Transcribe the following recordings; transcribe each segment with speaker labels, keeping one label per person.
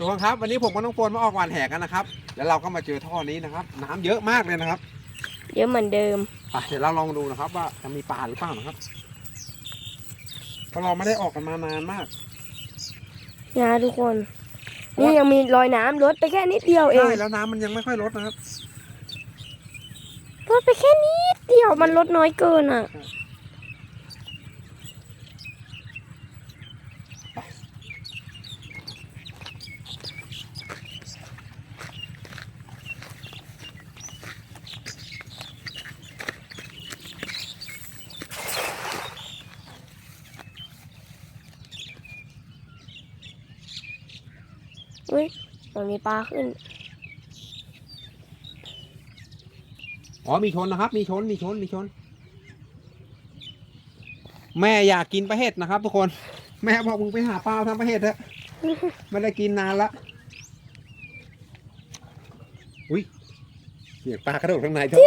Speaker 1: ทุกคนครับวันนี้ผมกับน้องโฟนมาออกหวานแหกันนะครับ แล้วเราก็มาเจอท่อนี้นะครับ น้ำเยอะมากเลยนะครับ
Speaker 2: เยอะเหมือนเดิม
Speaker 1: ไปเดี๋ยวเราลองดูนะครับ ว่าจะมีปลาหรือเปล่านะครับเพราะเราไม่ได้ออกกันมานานมาก
Speaker 2: นะทุกคน นี่ยังมีรอยน้ำลดไปแค่นิดเดียวเอง
Speaker 1: ใช่แล้วน้ำมันยังไม่ค่อยลดนะครับ
Speaker 2: ลดไปแค่นิดเดียวมันลดน้อยเกินอะ อุ้ยมันมีปลาขึ้น
Speaker 1: อ๋อมีชนนะครับ มีชนมีชนมีชน แม่อยากกินปลาเห็ดนะครับ ทุกคน แม่บอกมึงไปหาปลาทำปลาเห็ดเถอะไม่ได้กินนานละอุ้ยเสียงปลากระโดดข้างในท่อเ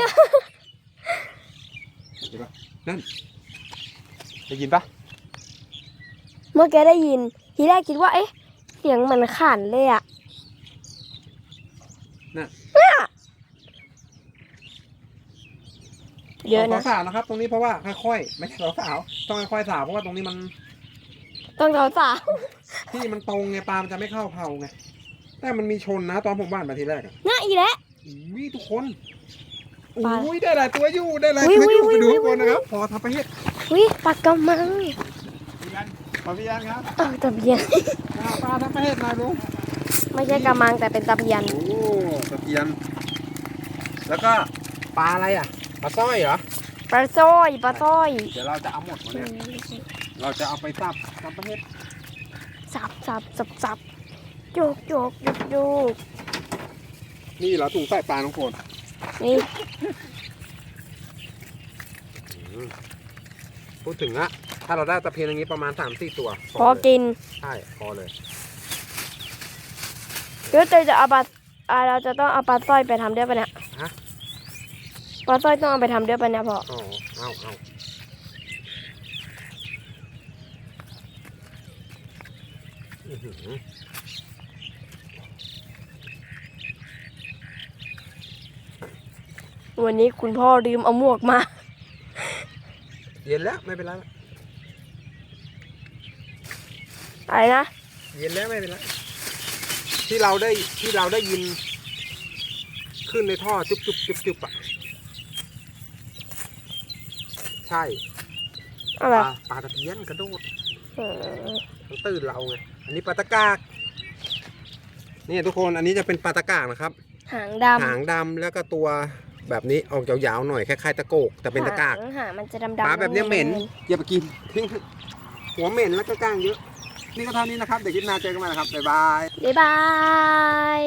Speaker 1: ห็นปะนั่นได้ยินปะ
Speaker 2: เมื่อกี้ได้ยิน ทีแรกคิดว่าเอ๊ะเสียงเหมือนขันเลยอะ
Speaker 1: น่ะ
Speaker 2: น่ะเยอะนะ
Speaker 1: สาวๆนะครับ ตรงนี้เพราะว่าค่อยๆไม่ใช่สาวๆต้องค่อยๆสาวเพราะว่าตรงนี้มัน
Speaker 2: ต้องสาวสาว
Speaker 1: ที่มันตรงไงปลามันจะไม่เข้าเผาไงแต่มันมีชนนะ ตอนผมบ้านมาทีแรกอะ
Speaker 2: น่าอีแล้ว
Speaker 1: อุ้ยทุกคน
Speaker 2: ปลา
Speaker 1: อุ้ยได้หลายตัวอยู่ได้หลาย
Speaker 2: อุ๊ย
Speaker 1: ตัวอยู่
Speaker 2: อุ๊
Speaker 1: ไป
Speaker 2: ย
Speaker 1: ดู
Speaker 2: อุ๊ย
Speaker 1: ข้างบนนะครับพอทำไปเฮ็ด
Speaker 2: วิปลากระมัง
Speaker 1: พี่ ยันขอพี่ยันครับ
Speaker 2: เออตะเพียน
Speaker 1: อ่าปลาทำไปเฮ็ดหน่อยลุง
Speaker 2: ไม่ใช่กระมังแต่เป็นตะเพียน
Speaker 1: โอ้ตะเพียน แล้วก็ปลาอะไรอะ ปลาสร้อยเหรอ
Speaker 2: ปลาสร้อยปลาสร้อย
Speaker 1: เดี๋ยวเราจะเอาหมดวันเนี้ยเราจะเอาไปซับทำไปเฮ็ด
Speaker 2: สับสับสับสับโยกโยกโยกโยก
Speaker 1: นี่เหรอถุงใส่ปลาน้องโฟน
Speaker 2: นี่
Speaker 1: พูดถึงอะ ถ้าเราได้ตะเพียนอย่างนี้ประมาณ3ามสี่ตัว
Speaker 2: พอกิน
Speaker 1: ใช่พอเลย
Speaker 2: เดี๋ยวเตยจะเอาปลาอ่าเราจะต้องเอาปลาสร้อยไปทำด้วยปะเนี่ย
Speaker 1: ฮะ
Speaker 2: ปลาสร้อยต้องเอาไปทำด้วยปะเนี่ยพ่อ
Speaker 1: อ๋อเอาเอาอื้อหือ
Speaker 2: วันนี้คุณพ่อลืมเอาหมวกมา
Speaker 1: เย็นแล้วไม่เป็นไรละ
Speaker 2: อะไรนะ
Speaker 1: เย็นแล้วไม่เป็นไรที่เราได้ที่เราได้ยิน ขึ้นในท่อจุบจุบจุบจุบอะใช่
Speaker 2: อะ
Speaker 1: ป
Speaker 2: ไร
Speaker 1: ลาปลาตะเพียนกระโดด
Speaker 2: เออ
Speaker 1: มันตื่นเราไงอันนี้ปลาตะกากนี่ทุกคนอันนี้จะเป็นปลาตะกากนะครับ
Speaker 2: หางดำ
Speaker 1: หางดำแล้วก็ตัวแบบนี้ออกยาวๆหน่อยคล้ายๆตะโกกแต่เป็นตะกาก
Speaker 2: หงหางมันจะดำๆ
Speaker 1: ปลาแบบเนี้ยเหม็นอย่าไปกินทิ้งหัวเหม็นแล้วก็ก้างเยอะ นี่ก็เท่านี้นะครับ เดี๋ยวคลิปหน้าเจอกันใหม่นะครับบ๊ายบาย
Speaker 2: บ๊ายบาย